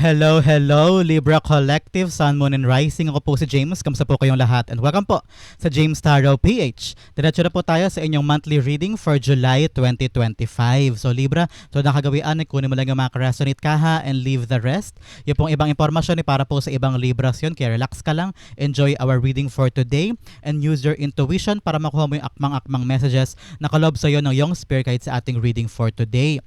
Hello, hello, Libra Collective, Sun, Moon, and Rising. Ako po si James. Kamusta po kayong lahat? And welcome po sa James Tarot PH. Diretso na po tayo sa inyong monthly reading for July 2025. So Libra, so nakagawian, kunin mo lang yung mga resonate ka ha and leave the rest. Yung pong ibang impormasyon ni para po sa ibang Libras yun. Kaya relax ka lang, enjoy our reading for today, and use your intuition para makuha mo yung akmang-akmang messages na kalob sa iyo ng yung spirit guide sa ating reading for today.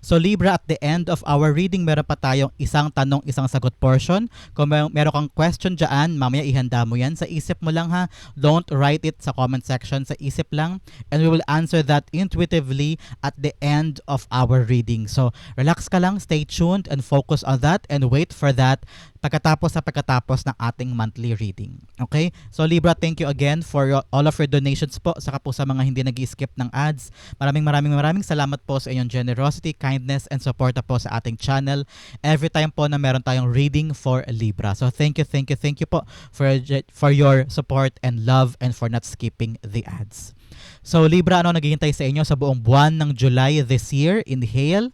So Libra, at the end of our reading, meron pa tayong isang tanong, isang sagot portion. Kung may, meron kang question dyan, mamaya ihanda mo yan. Sa isip mo lang ha. Don't write it sa comment section. Sa isip lang. And we will answer that intuitively at the end of our reading. So relax ka lang, stay tuned and focus on that and wait for that pagkatapos sa pagkatapos ng ating monthly reading. Okay? So Libra, thank you again for your, all of your donations po, saka po sa mga hindi nag skip ng ads. Maraming maraming maraming salamat po sa inyong generosity, kindness, and support po sa ating channel. Every time po na meron tayong reading for Libra. So thank you, thank you, thank you po for, for your support and love and for not skipping the ads. So Libra, ano naghihintay sa inyo sa buong buwan ng July this year? Inhale.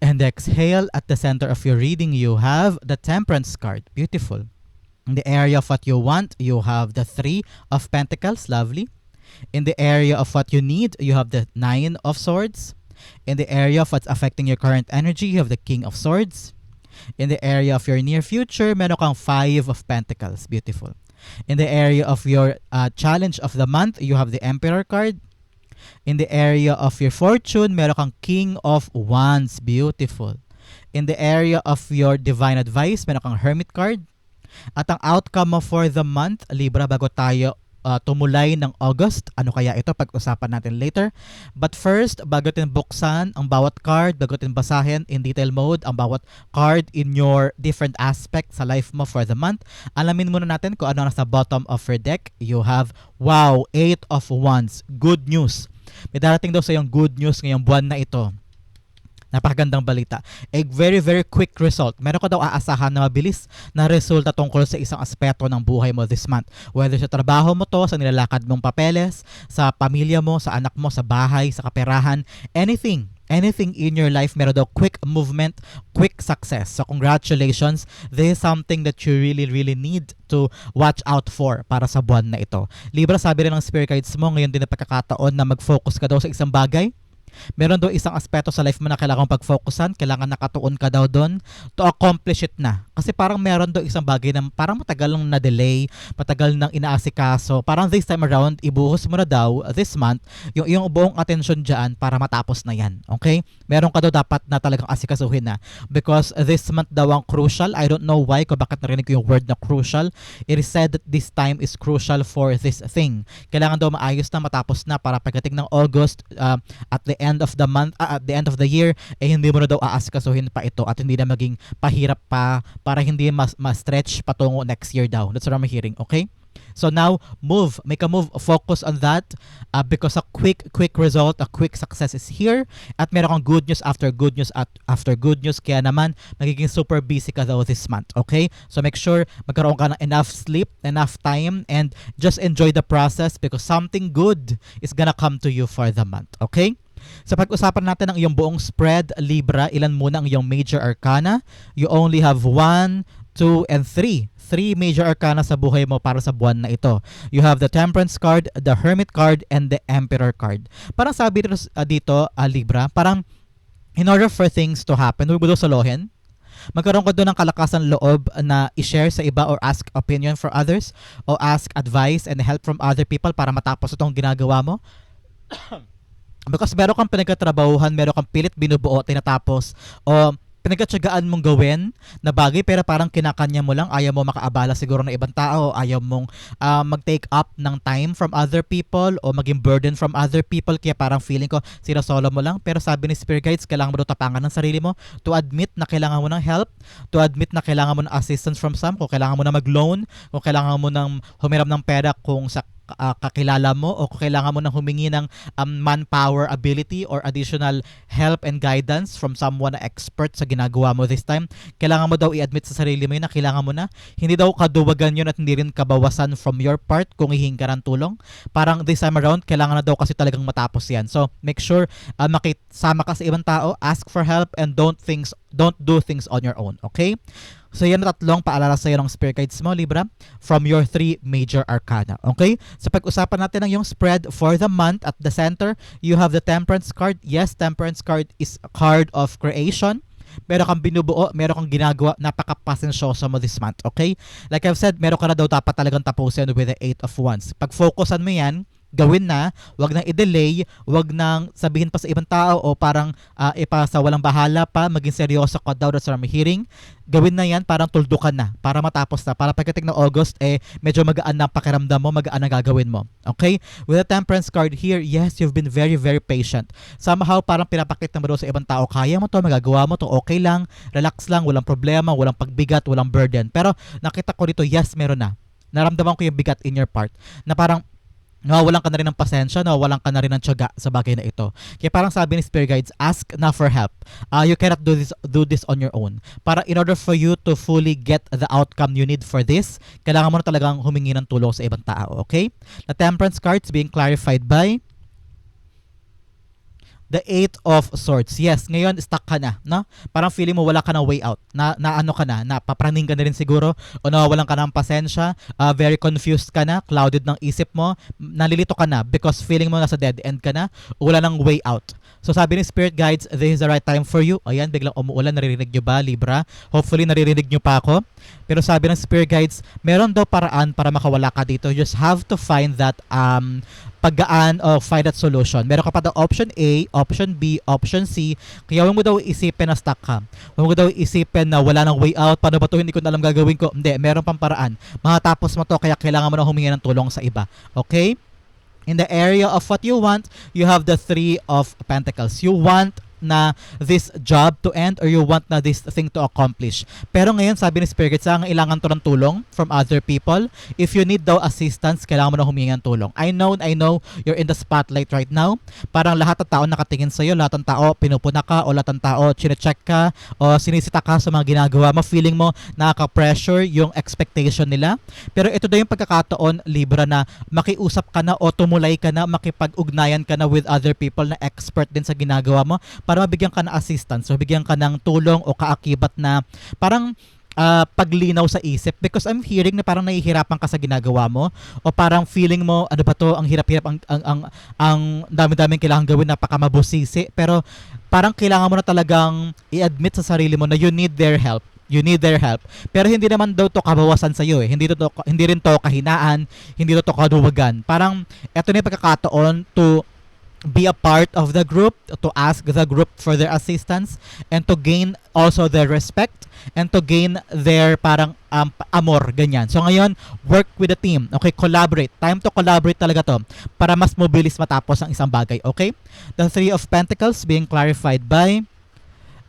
And exhale at the center of your reading, you have the Temperance card. Beautiful. In the area of what you want, you have the Three of Pentacles. Lovely. In the area of what you need, you have the Nine of Swords. In the area of what's affecting your current energy, you have the King of Swords. In the area of your near future, meron kang Five of Pentacles. Beautiful. In the area of your uh, challenge of the month, you have the Emperor card. In the area of your fortune, meron kang King of Wands. Beautiful. In the area of your divine advice, meron kang Hermit card. At ang outcome mo for the month, Libra, bago tayo uh, tumulay ng August. Ano kaya ito? Pag-usapan natin later. But first, bago natin buksan ang bawat card, bago natin basahin in detail mode ang bawat card in your different aspects sa life mo for the month, alamin muna natin kung ano nasa bottom of your deck. You have, wow, 8 of Wands. Good news. May darating daw sa yung good news ngayong buwan na ito. Napakagandang balita. A very, very quick result. Meron ka daw aasahan na mabilis na resulta tungkol sa isang aspeto ng buhay mo this month. Whether sa trabaho mo to, sa nilalakad mong papeles, sa pamilya mo, sa anak mo, sa bahay, sa kaperahan, anything anything in your life, meron daw quick movement, quick success. So congratulations. This is something that you really, really need to watch out for para sa buwan na ito. Libra, sabi rin ng spirit guides mo, ngayon din na pagkakataon na mag-focus ka daw sa isang bagay meron daw isang aspeto sa life mo na kailangan pagfokusan, kailangan nakatuon ka daw doon to accomplish it na. Kasi parang meron daw isang bagay na parang matagal nang na-delay, matagal nang inaasikaso. Parang this time around, ibuhos mo na daw this month yung, yung buong attention dyan para matapos na yan. Okay? Meron ka daw dapat na talagang asikasuhin na. Because this month daw ang crucial. I don't know why, kung bakit narinig ko yung word na crucial. It is said that this time is crucial for this thing. Kailangan daw maayos na, matapos na para pagdating ng August, uh, at the end of the month, uh, at the end of the year, eh hindi mo na daw aasikasuhin pa ito at hindi na maging pahirap pa para hindi mas ma-stretch patungo next year daw. That's what I'm hearing, okay? So now, move. Make a move. Focus on that uh, because a quick, quick result, a quick success is here. At meron kang good news after good news at after good news. Kaya naman, magiging super busy ka daw this month. Okay? So make sure magkaroon ka ng enough sleep, enough time, and just enjoy the process because something good is gonna come to you for the month. Okay? Sa pag-usapan natin ang iyong buong spread, Libra, ilan muna ang iyong major arcana? You only have 1, 2, and 3. Three major arcana sa buhay mo para sa buwan na ito. You have the Temperance card, the Hermit card, and the Emperor card. Parang sabi dito, uh, dito uh, Libra, parang in order for things to happen, huwag mo daw salohin, magkaroon ka doon ng kalakasan loob na i-share sa iba or ask opinion for others o ask advice and help from other people para matapos itong ginagawa mo. Because meron kang pinagkatrabahuhan, meron kang pilit binubuo, tinatapos, o pinagkatsagaan mong gawin na bagay pero parang kinakanya mo lang, ayaw mo makaabala siguro ng ibang tao, ayaw mong uh, mag-take up ng time from other people o maging burden from other people kaya parang feeling ko solo mo lang. Pero sabi ni Spirit Guides kailangan mo tapangan ng sarili mo. To admit na kailangan mo ng help, to admit na kailangan mo ng assistance from some, kung kailangan mo na mag-loan, kung kailangan mo ng humiram ng pera kung sa uh, kakilala mo o kailangan mo nang humingi ng um, manpower ability or additional help and guidance from someone na expert sa ginagawa mo this time, kailangan mo daw i-admit sa sarili mo yun na kailangan mo na. Hindi daw kaduwagan yun at hindi rin kabawasan from your part kung hihingi ka ng tulong. Parang this time around, kailangan na daw kasi talagang matapos yan. So, make sure uh, makisama ka sa ibang tao, ask for help, and don't things Don't do things on your own, okay? So yan tatlong paalala sa iyo ng spirit guides mo, Libra, from your three major arcana. Okay? So pag-usapan natin ang yung spread for the month at the center, you have the temperance card. Yes, temperance card is a card of creation. Meron kang binubuo, meron kang ginagawa, napaka-pasensyoso mo this month, okay? Like I've said, meron ka na daw dapat talagang tapusin with the Eight of Wands. Pag-focusan mo yan, gawin na, wag nang i-delay, wag nang sabihin pa sa ibang tao o parang uh, ipasa walang bahala pa, maging seryoso ka daw sa hearing. Gawin na yan, parang tuldukan na, para matapos na. Para pagdating ng August, eh, medyo magaan na pakiramdam mo, magaan ang gagawin mo. Okay? With the temperance card here, yes, you've been very, very patient. Somehow, parang pinapakita mo daw sa ibang tao, kaya mo to, magagawa mo to, okay lang, relax lang, walang problema, walang pagbigat, walang burden. Pero nakita ko dito, yes, meron na. Naramdaman ko yung bigat in your part na parang nawawalan ka na rin ng pasensya, nawawalan ka na rin ng tiyaga sa bagay na ito. Kaya parang sabi ni Spirit Guides, ask na for help. Uh, you cannot do this do this on your own. Para in order for you to fully get the outcome you need for this, kailangan mo na talagang humingi ng tulong sa ibang tao, okay? The temperance cards being clarified by the Eight of Swords. Yes, ngayon stuck ka na, no? Parang feeling mo wala ka ng way out. Na, na ano ka na, napapraning ka na rin siguro o nawawalan ka ng pasensya, uh, very confused ka na, clouded ng isip mo, nalilito ka na because feeling mo nasa dead end ka na, wala ng way out. So sabi ni Spirit Guides, this is the right time for you. Ayan, biglang umuulan, naririnig nyo ba, Libra? Hopefully naririnig nyo pa ako. Pero sabi ng Spirit Guides, meron daw paraan para makawala ka dito. You just have to find that um, paggaan o find that solution. Meron ka pa daw option A, option B, option C. Kaya huwag mo daw isipin na stuck ka. Huwag mo daw isipin na wala nang way out. Paano ba to hindi ko na alam gagawin ko? Hindi, meron pang paraan. Makatapos mo to kaya kailangan mo na humingi ng tulong sa iba. Okay? in the area of what you want, you have the Three of Pentacles. You want na this job to end or you want na this thing to accomplish. Pero ngayon, sabi ni Spirit, sa kailangan to ng tulong from other people. If you need daw assistance, kailangan mo na humingi ng tulong. I know, I know, you're in the spotlight right now. Parang lahat ng tao nakatingin sa'yo, lahat ng tao pinupuna ka, o lahat ng tao chinecheck ka, o sinisita ka sa mga ginagawa mo. Feeling mo nakaka-pressure yung expectation nila. Pero ito daw yung pagkakataon, Libra, na makiusap ka na o tumulay ka na, makipag-ugnayan ka na with other people na expert din sa ginagawa mo para mabigyan ka ng assistance o bigyan ka ng tulong o kaakibat na parang uh, paglinaw sa isip because I'm hearing na parang nahihirapan ka sa ginagawa mo o parang feeling mo ano ba to ang hirap-hirap ang ang ang, ang dami-daming kailangan gawin napakamabusisi pero parang kailangan mo na talagang i-admit sa sarili mo na you need their help you need their help. Pero hindi naman daw to kabawasan sa iyo eh. Hindi to, hindi rin to kahinaan, hindi to, to kaduwagan. Parang eto na yung pagkakataon to be a part of the group, to ask the group for their assistance, and to gain also their respect, and to gain their parang um, amor, ganyan. So ngayon, work with the team. Okay, collaborate. Time to collaborate talaga to para mas mobilis matapos ang isang bagay. Okay? The Three of Pentacles being clarified by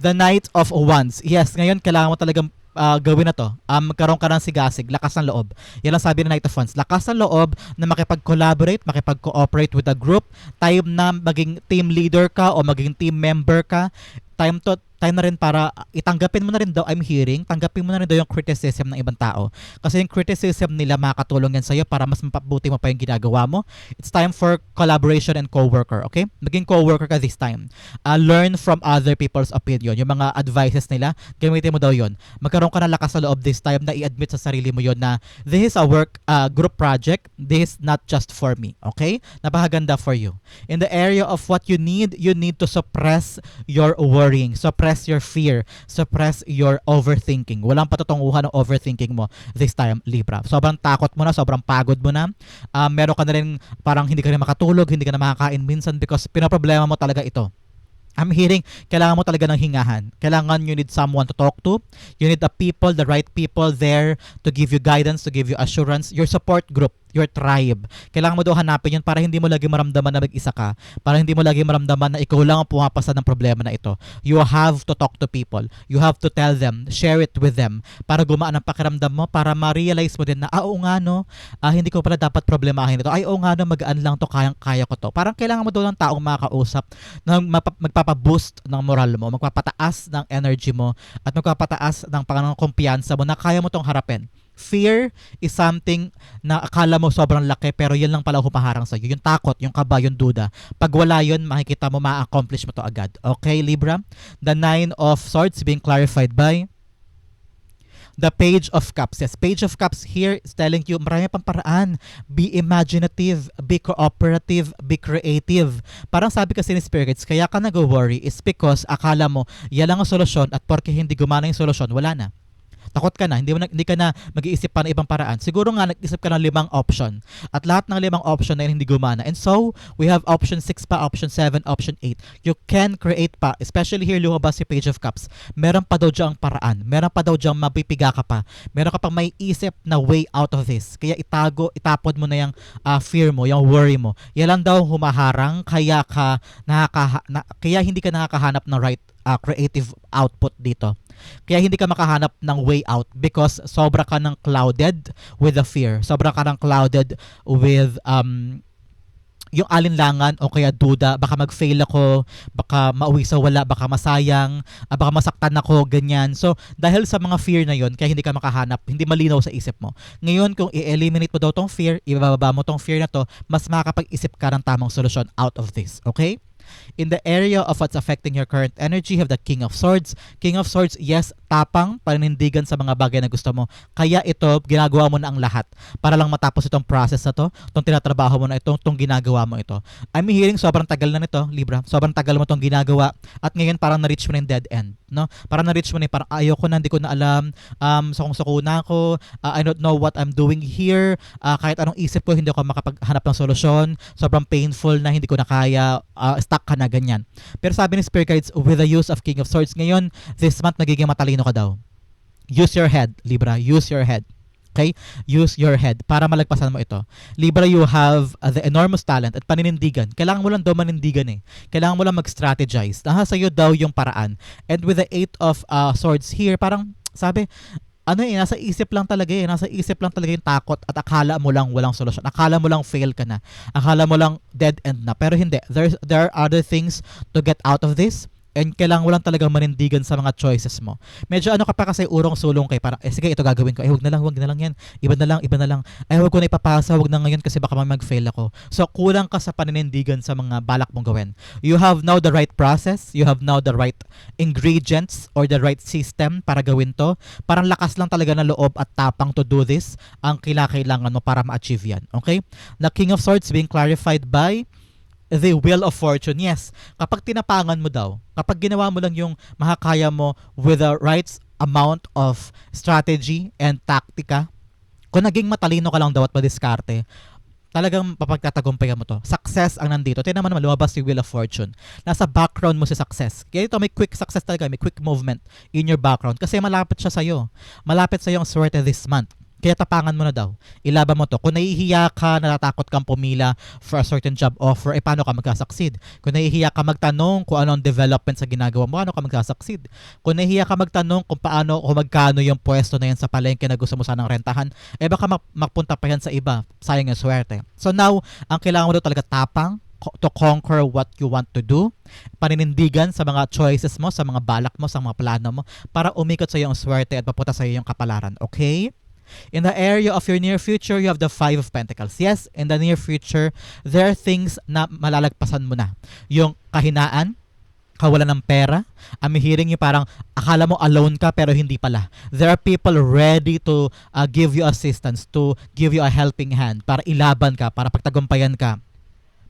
the Knight of Wands. Yes, ngayon kailangan mo talagang uh, gawin na to, um, magkaroon ka ng sigasig, lakas ng loob. Yan ang sabi ng Night of Wands. Lakas ng loob na makipag-collaborate, makipag-cooperate with a group, time na maging team leader ka o maging team member ka, time to time na rin para itanggapin mo na rin daw I'm hearing, tanggapin mo na rin daw yung criticism ng ibang tao. Kasi yung criticism nila makakatulong yan sa'yo para mas mapabuti mo pa yung ginagawa mo. It's time for collaboration and co-worker, okay? Maging co-worker ka this time. Uh, learn from other people's opinion. Yung mga advices nila, gamitin mo daw yon. Magkaroon ka ng lakas sa loob this time na i-admit sa sarili mo yon na this is a work uh, group project. This is not just for me, okay? Napakaganda for you. In the area of what you need, you need to suppress your worrying. Suppress suppress your fear, suppress your overthinking. Walang patutunguhan ng overthinking mo this time, Libra. Sobrang takot mo na, sobrang pagod mo na. Um, meron ka na rin parang hindi ka rin makatulog, hindi ka na makakain minsan because pinoproblema mo talaga ito. I'm hearing, kailangan mo talaga ng hingahan. Kailangan you need someone to talk to. You need the people, the right people there to give you guidance, to give you assurance. Your support group your tribe. Kailangan mo daw hanapin yun para hindi mo lagi maramdaman na mag-isa ka. Para hindi mo lagi maramdaman na ikaw lang ang pumapasa ng problema na ito. You have to talk to people. You have to tell them, share it with them para gumaan ang pakiramdam mo, para ma-realize mo din na, ah, oo nga no, ah, hindi ko pala dapat problemahin ito. Ay, oo nga no, magaan lang to, kayang kaya ko to. Parang kailangan mo daw ng taong makakausap na magpapaboost ng moral mo, magpapataas ng energy mo, at magpapataas ng pangang kumpiyansa mo na kaya mo tong harapin Fear is something na akala mo sobrang laki pero yan lang pala humaharang sa'yo. Yung takot, yung kaba, yung duda. Pag wala yun, makikita mo ma-accomplish mo to agad. Okay, Libra? The Nine of Swords being clarified by the Page of Cups. Yes, Page of Cups here is telling you marami pang paraan. Be imaginative, be cooperative, be creative. Parang sabi kasi ni Spirits, kaya ka nag-worry is because akala mo yan lang ang solusyon at porque hindi gumana yung solusyon, wala na takot ka na, hindi, mo na, hindi ka na mag-iisip pa ng ibang paraan. Siguro nga, nag-isip ka ng limang option. At lahat ng limang option na yun hindi gumana. And so, we have option 6 pa, option 7, option 8. You can create pa, especially here lumabas si Page of Cups. Meron pa daw diyang paraan. Meron pa daw diyang mapipiga ka pa. Meron ka pang may isip na way out of this. Kaya itago, itapod mo na yung uh, fear mo, yung worry mo. Yan lang daw humaharang, kaya ka nakaka, na, kaya hindi ka nakakahanap ng right uh, creative output dito. Kaya hindi ka makahanap ng way out because sobra ka ng clouded with the fear. Sobra ka ng clouded with um, yung alinlangan o kaya duda, baka mag-fail ako, baka mauwi sa wala, baka masayang, uh, baka masaktan ako, ganyan. So, dahil sa mga fear na yon kaya hindi ka makahanap, hindi malinaw sa isip mo. Ngayon, kung i-eliminate mo daw tong fear, ibababa mo tong fear na to, mas makakapag-isip ka ng tamang solusyon out of this. Okay? In the area of what's affecting your current energy, have the King of Swords. King of Swords, yes, tapang, paninindigan sa mga bagay na gusto mo. Kaya ito, ginagawa mo na ang lahat para lang matapos itong process na to, itong tinatrabaho mo na ito, itong ginagawa mo ito. I'm hearing sobrang tagal na nito, Libra. Sobrang tagal mo itong ginagawa at ngayon parang na-reach mo na yung dead end. No? Parang na-reach mo na parang ayoko na, hindi ko na alam, um, sukong-suko na ako, uh, I don't know what I'm doing here, uh, kahit anong isip ko, hindi ako makapaghanap ng solusyon, sobrang painful na hindi ko na kaya, uh, stuck ka na ganyan. Pero sabi ni Spirit Guides, with the use of King of Swords, ngayon, this month, magiging matalino ka daw. Use your head, Libra. Use your head. Okay? Use your head para malagpasan mo ito. Libra, you have uh, the enormous talent at paninindigan. Kailangan mo lang daw manindigan eh. Kailangan mo lang mag-strategize. Nasa sa'yo daw yung paraan. And with the eight of uh, swords here, parang sabi, ano eh, nasa isip lang talaga eh. Nasa isip lang talaga yung takot at akala mo lang walang solusyon. Akala mo lang fail ka na. Akala mo lang dead end na. Pero hindi. There's, there are other things to get out of this and kailangan mo lang talagang manindigan sa mga choices mo. Medyo ano ka pa kasi urong sulong kay para eh sige ito gagawin ko. Eh wag na lang, wag na lang yan. Iba na lang, iba na lang. Ay wag ko na ipapasa, wag na ngayon kasi baka mag-fail ako. So kulang ka sa paninindigan sa mga balak mong gawin. You have now the right process, you have now the right ingredients or the right system para gawin to. Parang lakas lang talaga ng loob at tapang to do this ang kailangan mo para ma-achieve yan. Okay? The King of Swords being clarified by the wheel of fortune. Yes, kapag tinapangan mo daw, kapag ginawa mo lang yung makakaya mo with the right amount of strategy and taktika, kung naging matalino ka lang daw at madiskarte, talagang papagtatagumpayan mo to. Success ang nandito. Tingnan naman, lumabas yung Wheel of Fortune. Nasa background mo si success. Kaya ito may quick success talaga, may quick movement in your background kasi malapit siya sa'yo. Malapit sa'yo ang swerte this month. Kaya tapangan mo na daw. Ilaban mo to. Kung nahihiya ka, natatakot kang pumila for a certain job offer, eh paano ka magkasucceed? Kung nahihiya ka magtanong kung ano ang development sa ginagawa mo, paano ka magkasucceed? Kung nahihiya ka magtanong kung paano o magkano yung pwesto na yan sa palengke na gusto mo sanang rentahan, eh baka mapunta pa yan sa iba. Sayang yung swerte. So now, ang kailangan mo daw talaga tapang, to conquer what you want to do, paninindigan sa mga choices mo, sa mga balak mo, sa mga plano mo, para umikot sa iyo swerte at papunta sa iyo yung kapalaran. Okay? In the area of your near future, you have the Five of Pentacles. Yes, in the near future, there are things na malalagpasan mo na. Yung kahinaan, kawalan ng pera. I'm hearing yung parang akala mo alone ka pero hindi pala. There are people ready to uh, give you assistance, to give you a helping hand para ilaban ka, para pagtagumpayan ka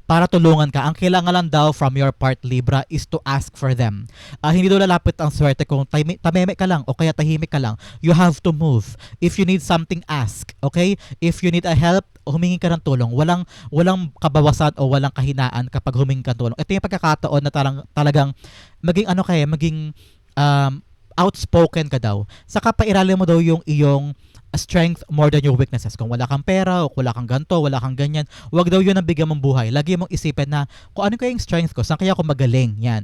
para tulungan ka. Ang kailangan lang daw from your part, Libra, is to ask for them. Uh, hindi daw lalapit ang swerte kung tameme ka lang o kaya tahimik ka lang. You have to move. If you need something, ask. Okay? If you need a help, humingi ka ng tulong. Walang walang kabawasan o walang kahinaan kapag humingi ka ng tulong. Ito yung pagkakataon na talang, talagang maging ano kaya, maging um, outspoken ka daw. Saka pairali mo daw yung iyong strength more than your weaknesses. Kung wala kang pera o wala kang ganto, wala kang ganyan, wag daw yun ang bigyan mong buhay. Lagi mong isipin na kung ano kaya yung strength ko, saan kaya ako magaling, yan.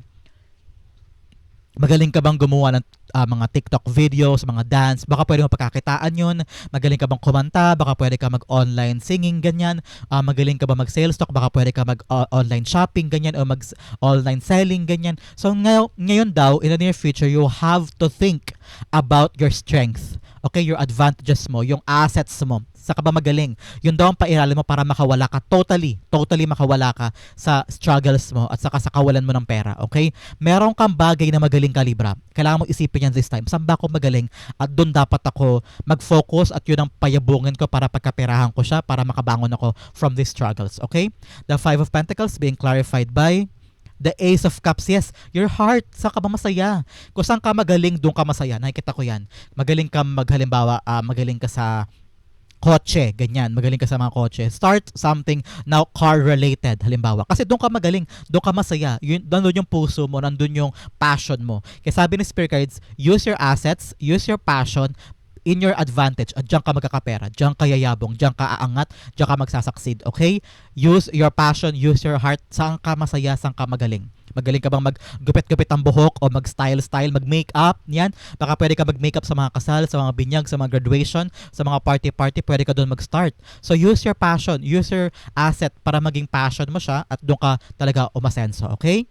Magaling ka bang gumawa ng uh, mga TikTok videos, mga dance, baka pwede mo pagkakitaan yun. Magaling ka bang kumanta, baka pwede ka mag-online singing, ganyan. Uh, magaling ka ba mag-sales talk, baka pwede ka mag-online uh, shopping, ganyan, o mag-online selling, ganyan. So ngayon, ngayon daw, in the near future, you have to think about your strength Okay, your advantages mo, yung assets mo, sa ka ba magaling. Yun daw ang pairalin mo para makawala ka totally, totally makawala ka sa struggles mo at saka sa kawalan mo ng pera. Okay? Meron kang bagay na magaling ka, Libra. Kailangan mo isipin yan this time. Saan ba ako magaling? At doon dapat ako mag-focus at yun ang payabungin ko para pagkaperahan ko siya para makabangon ako from these struggles. Okay? The Five of Pentacles being clarified by The Ace of Cups, yes, your heart, saan ka ba masaya? Kung saan ka magaling, doon ka masaya. Nakikita ko yan. Magaling ka maghalimbawa, ah, magaling ka sa kotse, ganyan, magaling ka sa mga kotse. Start something now car related, halimbawa. Kasi doon ka magaling, doon ka masaya. Yun, nandun yung puso mo, nandun yung passion mo. Kaya sabi ni Spirit Guides, use your assets, use your passion, in your advantage at diyan ka magkakapera, diyan ka yayabong, diyan ka aangat, diyan ka magsasucceed, okay? Use your passion, use your heart, saan ka masaya, saan ka magaling. Magaling ka bang maggupit-gupit ang buhok o mag-style-style, mag-makeup, yan. Baka pwede ka mag-makeup sa mga kasal, sa mga binyag, sa mga graduation, sa mga party-party, pwede ka doon mag-start. So use your passion, use your asset para maging passion mo siya at doon ka talaga umasenso, okay?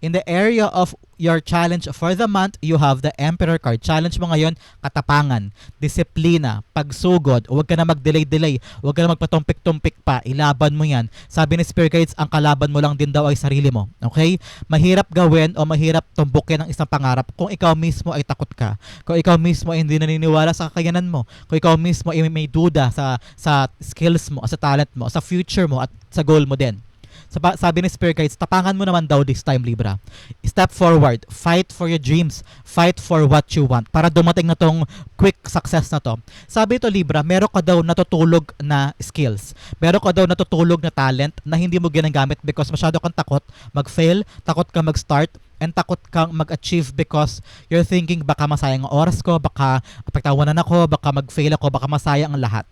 In the area of your challenge for the month, you have the Emperor card. Challenge mo ngayon, katapangan, disiplina, pagsugod, huwag ka na mag-delay-delay, huwag ka na magpatumpik-tumpik pa, ilaban mo yan. Sabi ni Spirit Guides, ang kalaban mo lang din daw ay sarili mo. Okay? Mahirap gawin o mahirap tumbukin ang isang pangarap kung ikaw mismo ay takot ka. Kung ikaw mismo ay hindi naniniwala sa kakayanan mo. Kung ikaw mismo ay may duda sa sa skills mo, sa talent mo, sa future mo at sa goal mo din. Sabi ni Spirit Guides, tapangan mo naman daw this time, Libra. Step forward. Fight for your dreams. Fight for what you want. Para dumating na tong quick success na to. Sabi ito, Libra, meron ka daw natutulog na skills. Meron ka daw natutulog na talent na hindi mo ginagamit because masyado kang takot mag-fail, takot ka mag-start, and takot kang mag-achieve because you're thinking baka masayang ang oras ko, baka pagtawanan ako, baka mag-fail ako, baka masayang ang lahat.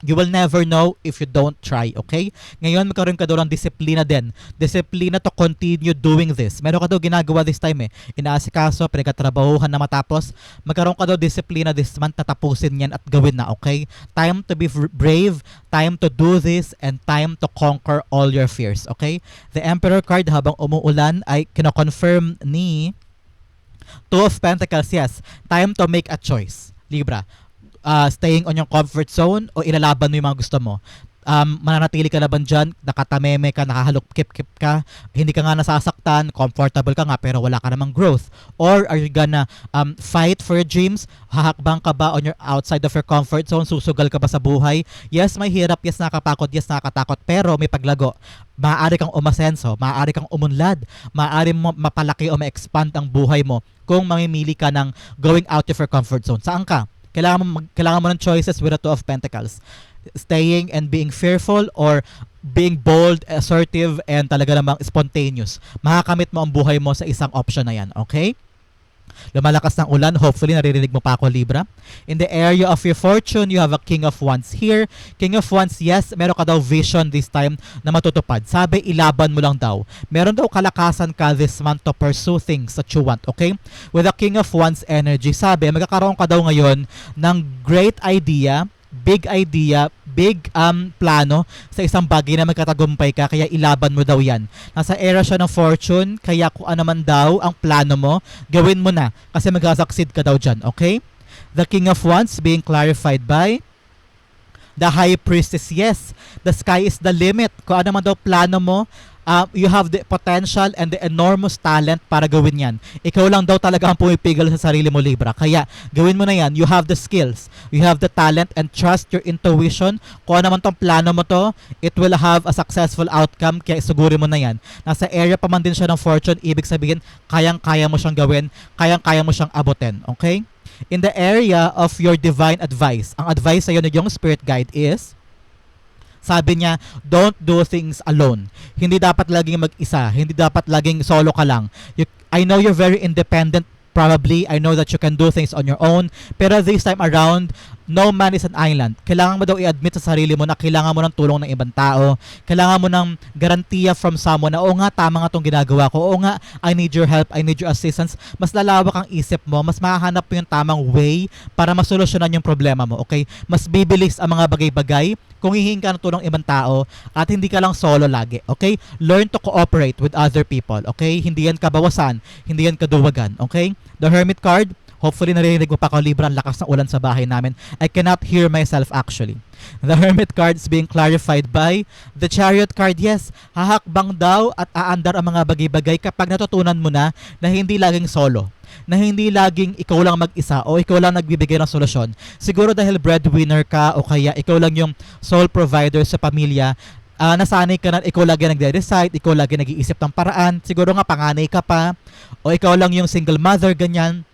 You will never know if you don't try, okay? Ngayon, magkaroon ka daw ng disiplina din. Disiplina to continue doing this. Meron ka daw ginagawa this time eh. Inaasikaso, pinagkatrabahuhan na matapos. Magkaroon ka daw disiplina this month na tapusin yan at gawin na, okay? Time to be brave, time to do this, and time to conquer all your fears, okay? The Emperor card habang umuulan ay kinoconfirm ni Two of Pentacles, yes. Time to make a choice. Libra, uh, staying on your comfort zone o ilalaban mo yung mga gusto mo. Um, mananatili ka na ba dyan, nakatameme ka, nakahalok-kip-kip ka, hindi ka nga nasasaktan, comfortable ka nga, pero wala ka namang growth. Or are you gonna um, fight for your dreams? Hahakbang ka ba on your outside of your comfort zone? Susugal ka ba sa buhay? Yes, may hirap. Yes, nakakapagod. Yes, nakakatakot. Pero may paglago. Maaari kang umasenso. Maaari kang umunlad. Maaari mo mapalaki o ma-expand ang buhay mo kung mamimili ka ng going out of your comfort zone. Saan ka? Kailangan mo mag, kailangan mo ng choices with the two of pentacles staying and being fearful or being bold, assertive, and talaga namang spontaneous. Makakamit mo ang buhay mo sa isang option na yan, okay? Lumalakas ng ulan, hopefully naririnig mo pa ako Libra. In the area of your fortune, you have a King of Wands here. King of Wands, yes, meron ka daw vision this time na matutupad. Sabi, ilaban mo lang daw. Meron daw kalakasan ka this month to pursue things that you want, okay? With a King of Wands energy, sabi, magkakaroon ka daw ngayon ng great idea, big idea, big um, plano sa isang bagay na magkatagumpay ka, kaya ilaban mo daw yan. Nasa era siya ng fortune, kaya kung ano man daw ang plano mo, gawin mo na, kasi magkasucceed ka daw dyan, okay? The King of Wands being clarified by the High Priestess, yes, the sky is the limit. Kung ano man daw plano mo, uh, you have the potential and the enormous talent para gawin yan. Ikaw lang daw talaga ang pumipigil sa sarili mo, Libra. Kaya, gawin mo na yan. You have the skills. You have the talent and trust your intuition. Kung ano man tong plano mo to, it will have a successful outcome. Kaya isugurin mo na yan. Nasa area pa man din siya ng fortune, ibig sabihin, kayang-kaya mo siyang gawin, kayang-kaya mo siyang abutin. Okay? In the area of your divine advice, ang advice sa'yo ng yung spirit guide is, sabi niya, don't do things alone. Hindi dapat laging mag-isa. Hindi dapat laging solo ka lang. You, I know you're very independent probably. I know that you can do things on your own. Pero this time around, no man is an island. Kailangan mo daw i-admit sa sarili mo na kailangan mo ng tulong ng ibang tao. Kailangan mo ng garantiya from someone na, oo nga, tama nga itong ginagawa ko. Oo nga, I need your help. I need your assistance. Mas lalawak ang isip mo. Mas mahahanap mo yung tamang way para masolusyonan yung problema mo. Okay? Mas bibilis ang mga bagay-bagay kung hihingi ka ng tulong ibang tao at hindi ka lang solo lagi. Okay? Learn to cooperate with other people. Okay? Hindi yan kabawasan. Hindi yan kaduwagan. Okay? The Hermit card, Hopefully naririnig mo pa ako Libra ang lakas ng ulan sa bahay namin. I cannot hear myself actually. The Hermit card is being clarified by the Chariot card. Yes, hahakbang daw at aandar ang mga bagay-bagay kapag natutunan mo na na hindi laging solo na hindi laging ikaw lang mag-isa o ikaw lang nagbibigay ng solusyon. Siguro dahil breadwinner ka o kaya ikaw lang yung sole provider sa pamilya, ah nasanay ka na ikaw lagi nagde-decide, ikaw lagi nag-iisip ng paraan, siguro nga panganay ka pa, o ikaw lang yung single mother, ganyan.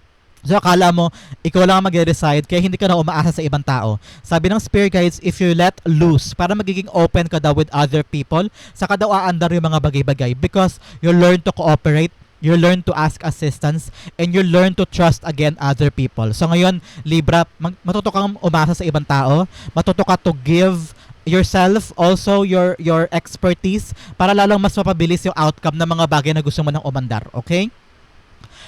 So akala mo, ikaw lang ang magde-decide kaya hindi ka na umaasa sa ibang tao. Sabi ng spirit guides, if you let loose, para magiging open ka daw with other people, saka daw aandar yung mga bagay-bagay because you learn to cooperate, you learn to ask assistance, and you learn to trust again other people. So ngayon, Libra, mag- matuto kang umasa sa ibang tao, matuto ka to give yourself also your your expertise para lalong mas mapabilis yung outcome ng mga bagay na gusto mo nang umandar, okay?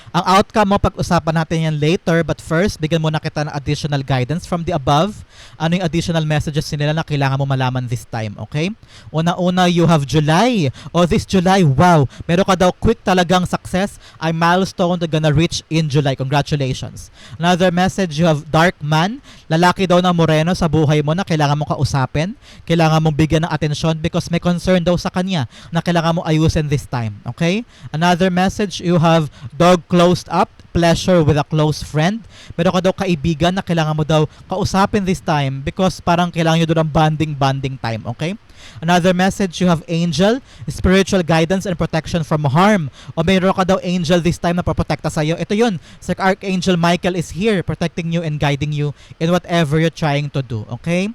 Ang outcome mo, pag-usapan natin yan later. But first, bigyan muna kita ng additional guidance from the above. Ano yung additional messages nila na kailangan mo malaman this time, okay? Una-una, you have July. O this July, wow, meron ka daw quick talagang success. Ay milestone na gonna reach in July. Congratulations. Another message, you have Dark Man. Lalaki daw na moreno sa buhay mo na kailangan mong kausapin. Kailangan mong bigyan ng atensyon because may concern daw sa kanya na kailangan mong ayusin this time, okay? Another message, you have Dog closed up, pleasure with a close friend. Meron ka daw kaibigan na kailangan mo daw kausapin this time because parang kailangan nyo doon ng bonding-bonding time, okay? Another message, you have angel, spiritual guidance and protection from harm. O mayroon ka daw angel this time na paprotekta sa'yo. Ito yun, Sir Archangel Michael is here protecting you and guiding you in whatever you're trying to do, okay?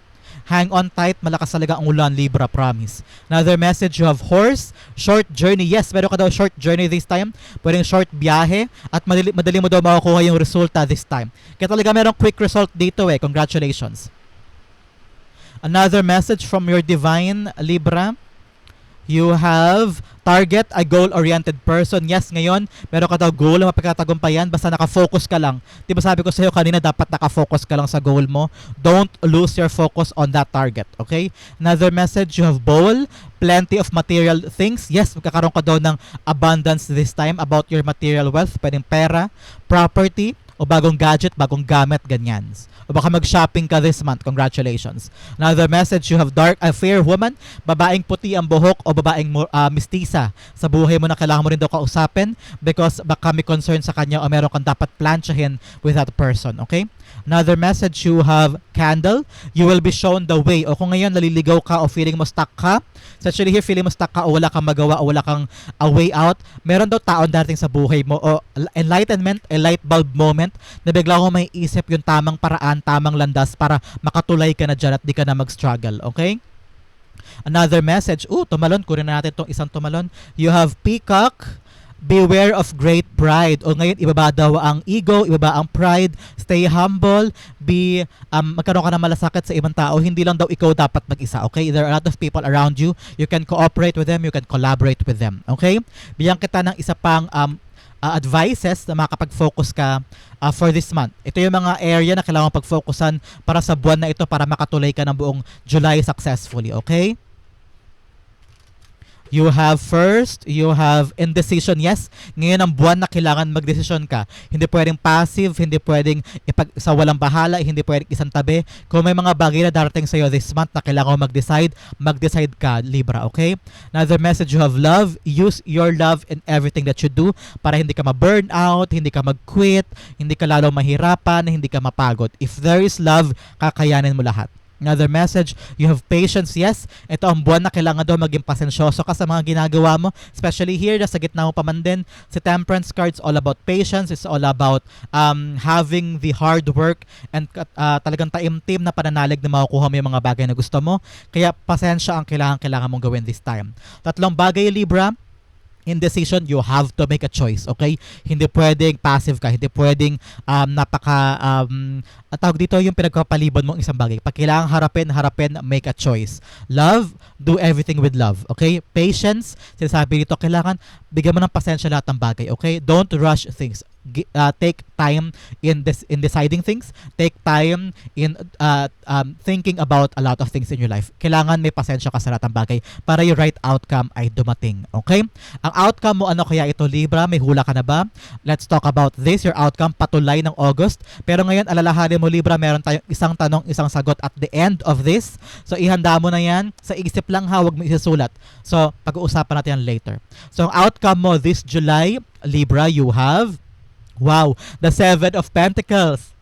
Hang on tight, malakas talaga ang ulan, Libra, promise. Another message, you have horse, short journey. Yes, meron ka daw short journey this time. Pwedeng short biyahe at madali, madali mo daw makukuha yung resulta this time. Kaya talaga merong quick result dito eh. Congratulations. Another message from your divine, Libra. You have target, a goal-oriented person. Yes, ngayon, meron ka daw goal na mapagkatagumpayan, basta nakafocus ka lang. Di sabi ko sa'yo kanina, dapat nakafocus ka lang sa goal mo. Don't lose your focus on that target, okay? Another message, you have bowl, plenty of material things. Yes, magkakaroon ka daw ng abundance this time about your material wealth. Pwedeng pera, property, o bagong gadget, bagong gamit, ganyan. Baka mag-shopping ka this month. Congratulations. Another message, you have dark, a fair woman, babaeng puti ang buhok o babaeng ah, mistisa sa buhay mo na kailangan mo rin daw kausapin because baka may concern sa kanya o meron kang dapat plansyahin with that person. Okay? Another message, you have candle. You will be shown the way. O kung ngayon naliligaw ka o feeling mo stuck ka, so actually here feeling mo stuck ka o wala kang magawa o wala kang a way out, meron daw taon darating sa buhay mo o enlightenment, a light bulb moment na bigla ko may isip yung tamang paraan, tamang landas para makatulay ka na dyan at di ka na mag-struggle. Okay? Another message. Ooh, tumalon. Kunin na natin itong isang tumalon. You have peacock. Beware of great pride. O ngayon, ibaba daw ang ego, ibaba ang pride. Stay humble. Be, um, magkaroon ka ng malasakit sa ibang tao. Hindi lang daw ikaw dapat mag-isa. Okay? There are a lot of people around you. You can cooperate with them. You can collaborate with them. Okay? Bigyan kita ng isa pang um, uh, advices na makapag-focus ka uh, for this month. Ito yung mga area na kailangan pag-focusan para sa buwan na ito para makatuloy ka ng buong July successfully. Okay? You have first, you have indecision. Yes, ngayon ang buwan na kailangan magdesisyon ka. Hindi pwedeng passive, hindi pwedeng ipag, sa walang bahala, hindi pwedeng isang tabi. Kung may mga bagay na darating sa'yo this month na kailangan mo mag-decide, mag-decide ka, Libra, okay? Another message, you have love. Use your love in everything that you do para hindi ka ma-burn out, hindi ka mag-quit, hindi ka lalo mahirapan, hindi ka mapagod. If there is love, kakayanin mo lahat. Another message, you have patience. Yes, ito ang buwan na kailangan daw maging pasensyoso ka sa mga ginagawa mo. Especially here, sa gitna mo pa man din. Si Temperance cards all about patience. It's all about um, having the hard work and uh, talagang taimtim na pananalig na makukuha mo yung mga bagay na gusto mo. Kaya pasensya ang kailangan kailangan mong gawin this time. Tatlong bagay, Libra indecision, you have to make a choice, okay? Hindi pwedeng passive ka, hindi pwedeng um, napaka, um, ang tawag dito yung pinagpapalibon mong isang bagay. Pag kailangan harapin, harapin, make a choice. Love, do everything with love, okay? Patience, sinasabi dito, kailangan bigyan mo ng pasensya lahat ng bagay, okay? Don't rush things. Uh, take time in this in deciding things. Take time in uh, um, thinking about a lot of things in your life. Kailangan may pasensya ka sa lahat ng bagay para yung right outcome ay dumating, okay? Ang outcome mo ano kaya ito Libra? May hula ka na ba? Let's talk about this. Your outcome patulay ng August. Pero ngayon alalahanin mo Libra, meron tayong isang tanong, isang sagot at the end of this. So ihanda mo na yan. Sa isip lang ha, huwag mo isusulat. So pag-uusapan natin yan later. So ang outcome mo this July, Libra, you have Wow, the Seven of Pentacles.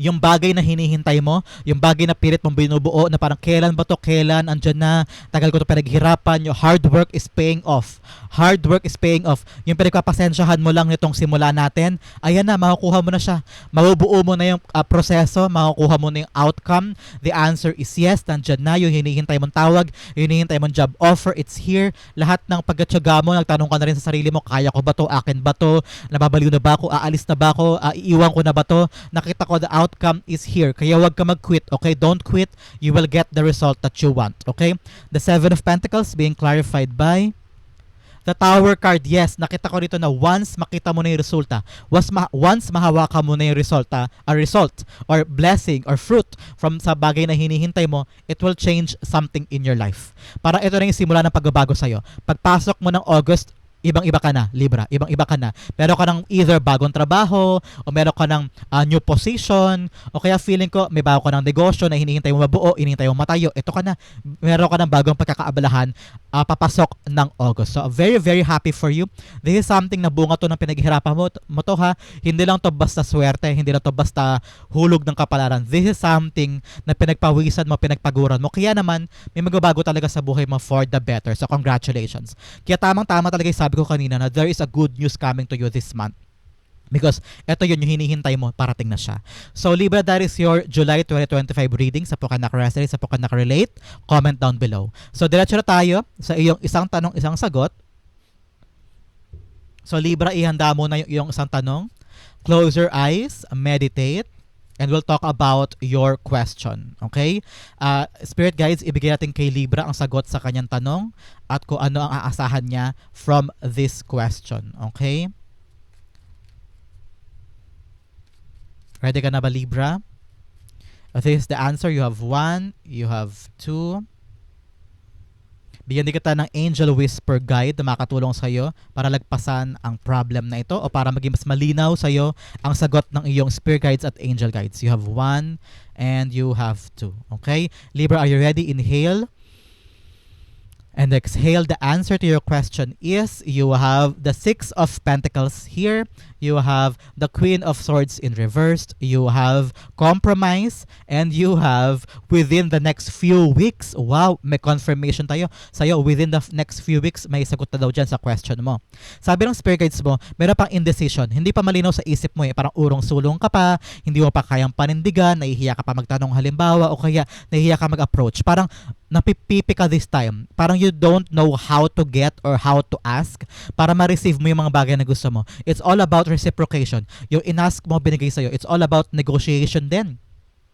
Yung bagay na hinihintay mo, yung bagay na pilit mong binubuo na parang kailan ba to, kailan, andyan na, tagal ko to pinaghirapan, yung hard work is paying off. Hard work is paying off. Yung pinagpapasensyahan mo lang nitong simula natin, ayan na, makukuha mo na siya. Mabubuo mo na yung uh, proseso, makukuha mo na yung outcome. The answer is yes, nandyan na, yung hinihintay mong tawag, yung hinihintay mong job offer, it's here. Lahat ng pagkatsaga mo, nagtanong ka na rin sa sarili mo, kaya ko ba to, akin ba to, nababaliw na ba ako, aalis na ba ako, uh, iiwan ko na ba to, nakita ko the outcome is here. Kaya wag ka mag-quit, okay? Don't quit. You will get the result that you want, okay? The Seven of Pentacles being clarified by The Tower card, yes, nakita ko dito na once makita mo na yung resulta, once, ma- once mahawakan mo na yung resulta, a result, or blessing, or fruit from sa bagay na hinihintay mo, it will change something in your life. Para ito na yung simula ng pagbabago sa'yo. Pagpasok mo ng August, ibang-iba ka na, Libra. Ibang-iba ka na. Meron ka ng either bagong trabaho, o meron ka ng uh, new position, o kaya feeling ko may bago ka ng negosyo na hinihintay mo mabuo, hinihintay mo matayo. Ito ka na. Meron ka ng bagong pagkakaabalahan uh, papasok ng August. So, very, very happy for you. This is something na bunga to ng pinaghihirapan mo, mo to ha. Hindi lang to basta swerte, hindi lang to basta hulog ng kapalaran. This is something na pinagpawisan mo, pinagpaguran mo. Kaya naman, may magbabago talaga sa buhay mo for the better. So, congratulations. Kaya tamang-tama talaga yung sabi ko kanina na there is a good news coming to you this month. Because ito yun yung hinihintay mo, parating na siya. So Libra, that is your July 2025 reading sa Puka Nakaresonate, sa Puka Nakarelate. Comment down below. So diretso na tayo sa iyong isang tanong, isang sagot. So Libra, ihanda mo na yung iyong isang tanong. Close your eyes, meditate, and we'll talk about your question. Okay? Uh, Spirit Guides, ibigay natin kay Libra ang sagot sa kanyang tanong at kung ano ang aasahan niya from this question. Okay? Ready ka na ba, Libra? This is the answer. You have one, you have two. Bigyan din kita ng angel whisper guide na makatulong sa iyo para lagpasan ang problem na ito o para maging mas malinaw sa iyo ang sagot ng iyong spirit guides at angel guides. You have one and you have two. Okay? Libra, are you ready? Inhale. And exhale. The answer to your question is you have the Six of Pentacles here. You have the Queen of Swords in reversed. You have compromise. And you have within the next few weeks. Wow, may confirmation tayo. Sa'yo, within the next few weeks, may sagot na daw dyan sa question mo. Sabi ng spirit guides mo, meron pang indecision. Hindi pa malinaw sa isip mo eh. Parang urong-sulong ka pa. Hindi mo pa kayang panindigan. Nahihiya ka pa magtanong halimbawa. O kaya nahihiya ka mag-approach. Parang napipipi ka this time. Parang you don't know how to get or how to ask para ma-receive mo yung mga bagay na gusto mo. It's all about reciprocation. Yung inask mo, binigay sa'yo. It's all about negotiation din.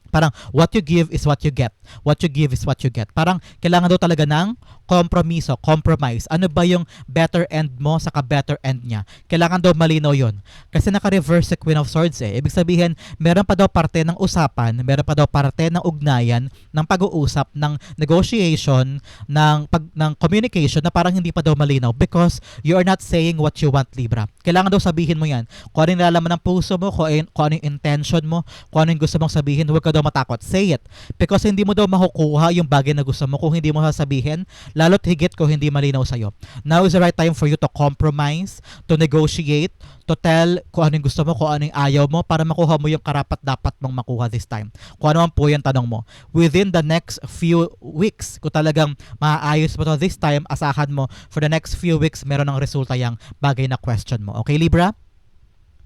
Parang what you give is what you get. What you give is what you get. Parang kailangan daw talaga ng kompromiso, compromise. Ano ba yung better end mo sa better end niya? Kailangan daw malinaw yon. Kasi naka-reverse si Queen of Swords eh. Ibig sabihin, meron pa daw parte ng usapan, meron pa daw parte ng ugnayan, ng pag-uusap, ng negotiation, ng, pag, ng communication na parang hindi pa daw malinaw because you are not saying what you want, Libra. Kailangan daw sabihin mo yan. Kung ano yung nalalaman ng puso mo, kung, ano- kung ano yung intention mo, kung ano yung gusto mong sabihin, huwag ka daw matakot. Say it. Because hindi mo daw makukuha yung bagay na gusto mo kung hindi mo sasabihin, lalo't higit kung hindi malinaw sa'yo. Now is the right time for you to compromise, to negotiate, to tell kung ano yung gusto mo, kung ano yung ayaw mo para makuha mo yung karapat dapat mong makuha this time. Kung ano man po yung tanong mo. Within the next few weeks, kung talagang maayos mo to this time, asahan mo for the next few weeks, meron ng resulta yung bagay na question mo. Okay, Libra?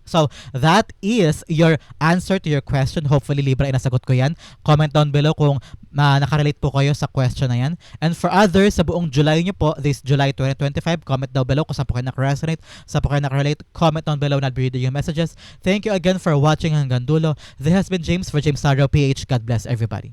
So, that is your answer to your question. Hopefully, Libra, ay nasagot ko yan. Comment down below kung uh, nakarelate po kayo sa question na yan. And for others, sa buong July nyo po, this July 2025, comment down below kung saan po kayo nakaresonate, saan po kayo nakarelate. Comment down below and I'll be reading your messages. Thank you again for watching hanggang dulo. This has been James for James Sarro PH. God bless everybody.